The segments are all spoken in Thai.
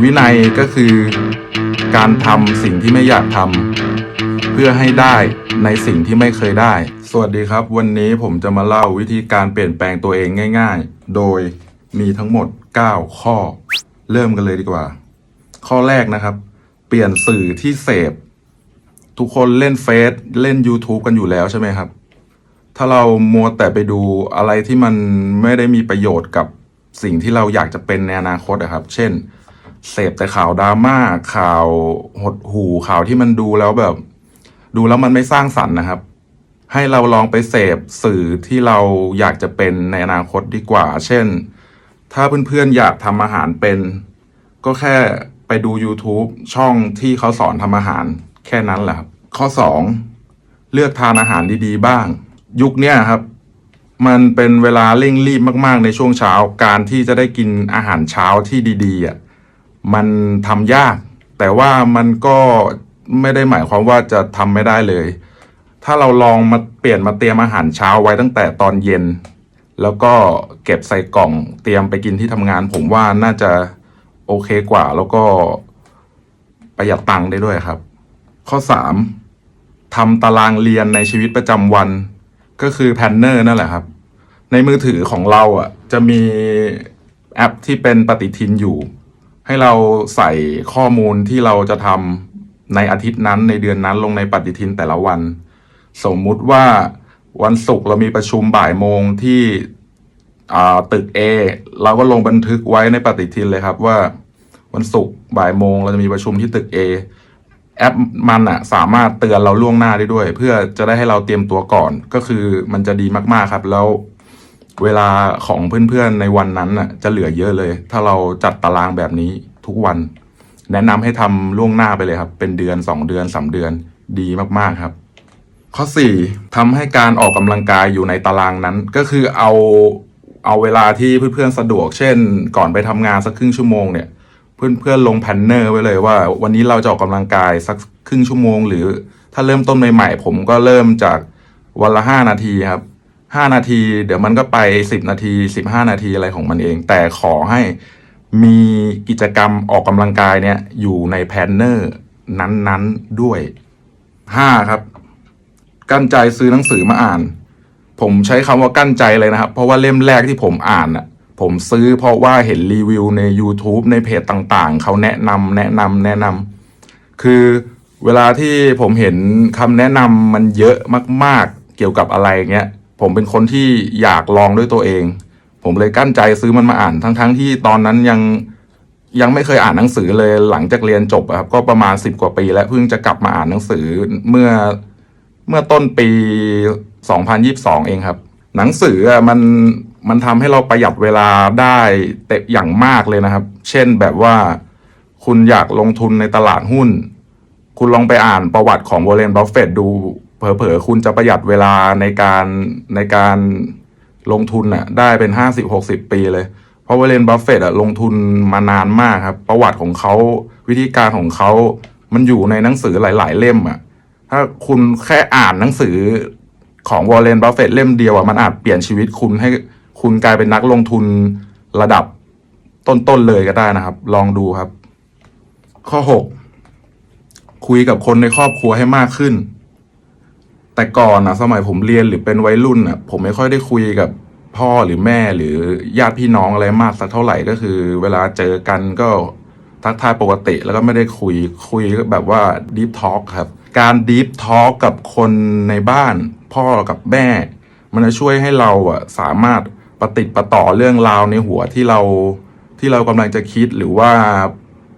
วินัยก็คือการทำสิ่งที่ไม่อยากทำเพื่อให้ได้ในสิ่งที่ไม่เคยได้ สวัสดีครับ วันนี้ผมจะมาเล่าวิธีการเปลี่ยนแปลงตัวเองง่าย ๆ โดยมีทั้งหมด 9 ข้อ เริ่มกันเลยดีกว่า ข้อแรกนะครับ เปลี่ยนสื่อที่เสพ ทุกคนเล่นเฟซเล่น YouTube กันอยู่แล้วใช่ไหมครับ ถ้าเรามัวแต่ไปดูอะไรที่มันไม่ได้มีประโยชน์กับสิ่งที่เราอยากจะเป็นในอนาคตอะครับ เช่น เสพแต่ข่าวดราม่าข่าวหดหู่ข่าวที่มันดูแล้วแบบ ดูแล้วมันไม่สร้างสรรค์นะครับ ให้เราลองไปเสพสื่อที่เราอยากจะเป็นในอนาคตดีกว่า เช่น ถ้าเพื่อนๆอยากทำอาหารเป็น ก็แค่ไปดู YouTube ช่องที่เขาสอนทำอาหารแค่นั้นแหละครับข้อ 2 เลือกทานอาหารดีๆบ้าง ยุคเนี้ยครับ มันเป็นเวลาเร่งรีบมาก ๆ ในช่วงเช้าการที่จะได้กินอาหารเช้าที่ดีๆอะ มันทำยาก แต่ว่ามันก็ไม่ได้หมายความว่าจะทำไม่ได้เลย ถ้าเราลองมาเปลี่ยนมาเตรียมอาหารเช้าไว้ตั้งแต่ตอนเย็น แล้วก็เก็บใส่กล่องเตรียมไปกินที่ทำงาน ผมว่าน่าจะโอเคกว่า แล้วก็ประหยัดตังค์ได้ด้วยครับ ข้อสามทำตารางเรียนในชีวิตประจำวัน ก็คือแพนเนอร์นั่นแหละครับ ในมือถือของเราอะจะมีแอปที่เป็นปฏิทินอยู่ ให้เราใส่ข้อมูลที่เราจะทำในอาทิตย์นั้นในเดือนนั้นลงในปฏิทินแต่ละวัน สมมุติว่าวันศุกร์เรามีประชุมบ่ายโมงที่ตึก A เราก็ลงบันทึกไว้ในปฏิทินเลยครับว่า วันศุกร์บ่ายโมงเราจะมีประชุมที่ตึก A แอปมันอะสามารถเตือนเราล่วงหน้าได้ด้วย เพื่อจะได้ให้เราเตรียมตัวก่อนก็คือมันจะดีมากๆครับแล้ว เวลาของเพื่อนๆในวันนั้นอะจะเหลือเยอะเลย ถ้าเราจัดตารางแบบนี้ทุกวัน แนะนำให้ทำล่วงหน้าไปเลยครับ เป็นเดือนสองเดือนสามเดือนดีมากๆครับ ข้อสี่ทำให้การออกกำลังกายอยู่ในตารางนั้น ก็คือเอาเอาเวลาที่เพื่อนๆสะดวก เช่น ก่อนไปทำงานสักครึ่งชั่วโมงเนี่ยเพื่อนๆลงแพนเนอร์ไว้เลยว่า วันนี้เราจะออกกำลังกายสักครึ่งชั่วโมง หรือถ้าเริ่มต้นใหม่ๆผมก็เริ่มจากวันละห้านาทีครับ ห้านาที เดี๋ยวมันก็ไปสิบนาทีสิบห้านาทีอะไรของมันเอง แต่ขอให้มีกิจกรรมออกกำลังกายเนี่ยอยู่ในแพนเนอร์นั้นๆด้วยห้าครับ กั้นใจซื้อหนังสือมาอ่าน ผมใช้คำว่ากั้นใจเลยนะครับ เพราะว่าเล่มแรกที่ผมอ่านอะผมซื้อเพราะว่าเห็นรีวิวใน YouTube ในเพจต่างๆ เขาแนะนำแนะนำแนะนำคือเวลาที่ผมเห็นคำแนะนำมันเยอะมากๆ เกี่ยวกับอะไรเงี้ย ผมเป็นคนที่อยากลองด้วยตัวเอง ผมเลยกั้นใจซื้อมันมาอ่านทั้งๆที่ตอนนั้นยังยังไม่เคยอ่านหนังสือเลยหลังจากเรียนจบครับ ก็ประมาณสิบกว่าปี แล้วเพิ่งจะกลับมาอ่านหนังสือเมื่อเมื่อต้นปี 2022 เองครับ หนังสือมันมันทำให้เราประหยัดเวลาได้เต็มอย่างมากเลยนะครับ เช่นแบบว่าคุณอยากลงทุนในตลาดหุ้น คุณลองไปอ่านประวัติของวอร์เรนบัฟเฟตดู เผลอๆคุณจะประหยัดเวลาในการในการลงทุนน่ะได้เป็น50-60ปีเลย เพราะวอร์เรนบัฟเฟตอะลงทุนมานานมากครับ ประวัติของเขาวิธีการของเขา มันอยู่ในหนังสือหลาย ๆ เล่มอะถ้าคุณแค่อ่านหนังสือของวอร์เรนบัฟเฟตเล่มเดียวอะมันอาจเปลี่ยนชีวิตคุณให้คุณกลายเป็นนักลงทุนระดับต้น ๆ เลยก็ได้นะครับ ลองดูครับ ข้อหกคุยกับคนในครอบครัวให้มากขึ้น แต่ก่อนนะสมัยผมเรียนหรือเป็นวัยรุ่นอะผมไม่ค่อยได้คุยกับพ่อหรือแม่หรือญาติพี่น้องอะไรมากสักเท่าไหร่ก็คือ เวลาเจอกันก็ทักทายปกติแล้วก็ไม่ได้คุยคุยแบบว่า deep talk ครับ การ deep talk กับคนในบ้าน พ่อกับแม่ มันจะช่วยให้เราอะสามารถประติดประต่อเรื่องราวในหัวที่เราที่เรากำลังจะคิดหรือว่า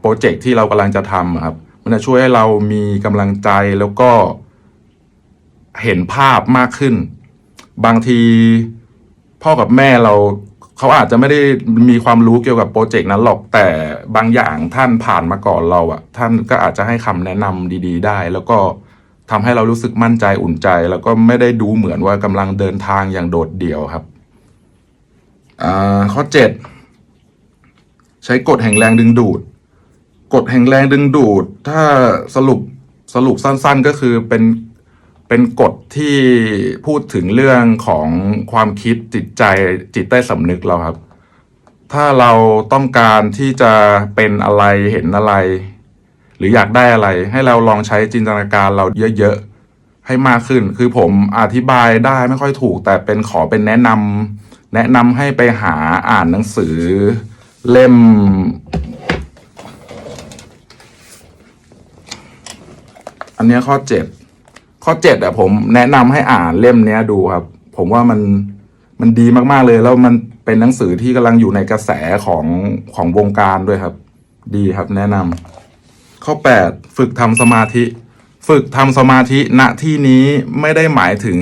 โปรเจกต์ที่เรากำลังจะทำครับ มันจะช่วยให้เรามีกำลังใจแล้วก็ เห็นภาพมากขึ้น บางทีพ่อกับแม่เราเขาอาจจะไม่ได้มีความรู้เกี่ยวกับโปรเจกต์นั้นหรอกแต่บางอย่างท่านผ่านมาก่อนเราอะท่านก็อาจจะให้คำแนะนำดี ๆ ได้ แล้วก็ทำให้เรารู้สึกมั่นใจอุ่นใจ แล้วก็ไม่ได้ดูเหมือนว่ากำลังเดินทางอย่างโดดเดี่ยวครับข้อเจ็ดใช้กฎแห่งแรงดึงดูดกฎแห่งแรงดึงดูด ถ้าสรุปสรุปสั้น ๆ ก็คือเป็น เป็นกฎที่พูดถึงเรื่องของความคิดจิตใจจิตใต้สำนึกเราครับ ถ้าเราต้องการที่จะเป็นอะไรเห็นอะไร หรืออยากได้อะไร ให้เราลองใช้จินตนาการเราเยอะๆ ให้มากขึ้น คือผมอธิบายได้ไม่ค่อยถูก แต่เป็นขอเป็นแนะนำแนะนำให้ไปหาอ่านหนังสือ เล่มอันนี้ข้อเจ็ด ข้อเจ็ดอะผมแนะนำให้อ่านเล่มเนี้ยดูครับ ผมว่ามันมันดีมากๆเลย แล้วมันเป็นหนังสือที่กำลังอยู่ในกระแสของของวงการด้วยครับ ดีครับ แนะนำข้อแปดฝึกทำสมาธิ ฝึกทำสมาธิณที่นี้ไม่ได้หมายถึง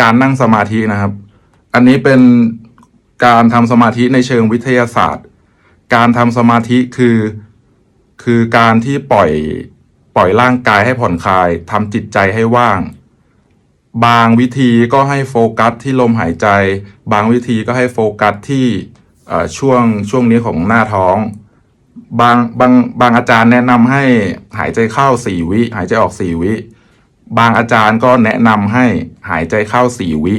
การนั่งสมาธินะครับ อันนี้เป็นการทำสมาธิในเชิงวิทยาศาสตร์ การทำสมาธิคือคือการที่ปล่อย ปล่อยร่างกายให้ผ่อนคลายทำจิตใจให้ว่าง บางวิธีก็ให้โฟกัสที่ลมหายใจ บางวิธีก็ให้โฟกัสที่ช่วงช่วงนี้ของหน้าท้อง บางบางบางอาจารย์แนะนำให้หายใจเข้าสี่วิ หายใจออกสี่วิ บางอาจารย์ก็แนะนำให้หายใจเข้าสี่วิ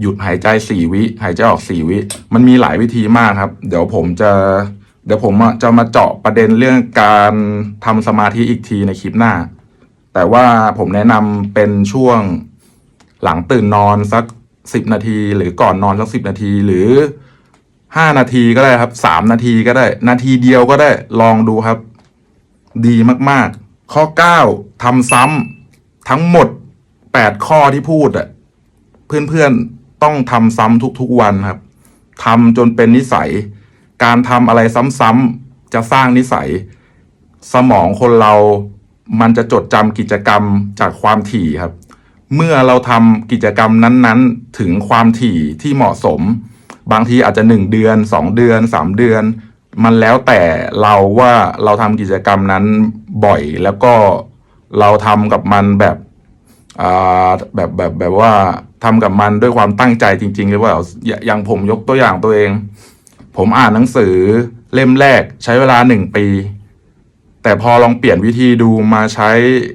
หยุดหายใจสี่วิ หายใจออกสี่วิ มันมีหลายวิธีมากครับ เดี๋ยวผมจะ เดี๋ยวผมจะมาเจาะประเด็นเรื่องการทำสมาธิอีกทีในคลิปหน้า แต่ว่าผมแนะนำเป็นช่วงหลังตื่นนอนสักสิบนาที หรือก่อนนอนสักสิบนาทีหรือห้านาทีก็ได้ครับสามนาทีก็ได้ นาทีเดียวก็ได้ลองดูครับ ดีมากๆ ข้อเก้าทำซ้ำทั้งหมดแปดข้อที่พูดอะเพื่อนๆต้องทำซ้ำทุกๆวันครับทำจนเป็นนิสัย การทำอะไรซ้ำๆจะสร้างนิสัย สมองคนเรามันจะจดจำกิจกรรมจากความถี่ครับ เมื่อเราทำกิจกรรมนั้นๆ ถึงความถี่ที่เหมาะสม บางทีอาจจะหนึ่งเดือนสองเดือนสามเดือน มันแล้วแต่เราว่าเราทำกิจกรรมนั้นบ่อยแล้วก็เราทำกับมันแบบอ่าแบบแบบแบบว่าทำกับมันด้วยความตั้งใจจริง ๆ หรือว่าอย่าอย่างผมยกตัวอย่างตัวเอง ผมอ่านหนังสือเล่มแรกใช้เวลาหนึ่งปี แต่พอลองเปลี่ยนวิธีดูมาใช้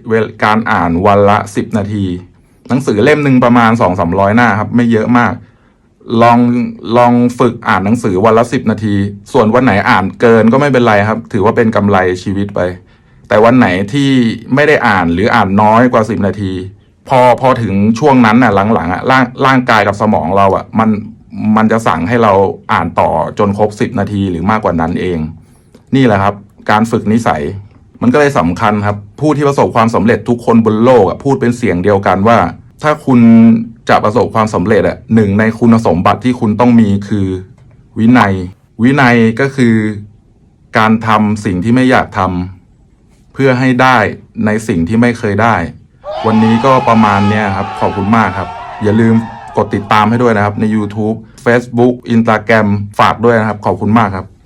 เวลการอ่านวันละสิบนาที หนังสือเล่มหนึ่งประมาณสองสามร้อยหน้าครับ ไม่เยอะมาก ลองลองฝึกอ่านหนังสือวันละสิบนาที ส่วนวันไหนอ่านเกินก็ไม่เป็นไรครับ ถือว่าเป็นกำไรชีวิตไป แต่วันไหนที่ไม่ได้อ่านหรืออ่านน้อยกว่าสิบนาที พอพอถึงช่วงนั้นน่ะหลังๆอะร่างร่างกายกับสมองเราอะ มัน มันจะสั่งให้เราอ่านต่อจนครบสิบนาทีหรือมากกว่านั้นเอง นี่แหละครับ การฝึกนิสัย มันก็เลยสำคัญครับ ผู้ที่ประสบความสำเร็จทุกคนบนโลกพูดเป็นเสียงเดียวกันว่า ถ้าคุณจะประสบความสำเร็จอะหนึ่งในคุณสมบัติที่คุณต้องมีคือ วินัย วินัยก็คือ การทำสิ่งที่ไม่อยากทำเพื่อให้ได้ในสิ่งที่ไม่เคยได้ วันนี้ก็ประมาณเนี้ยครับ ขอบคุณมากครับ อย่าลืม กดติดตามให้ด้วยนะครับใน YouTube Facebook Instagram ฝากด้วยนะครับ ขอบคุณมากครับ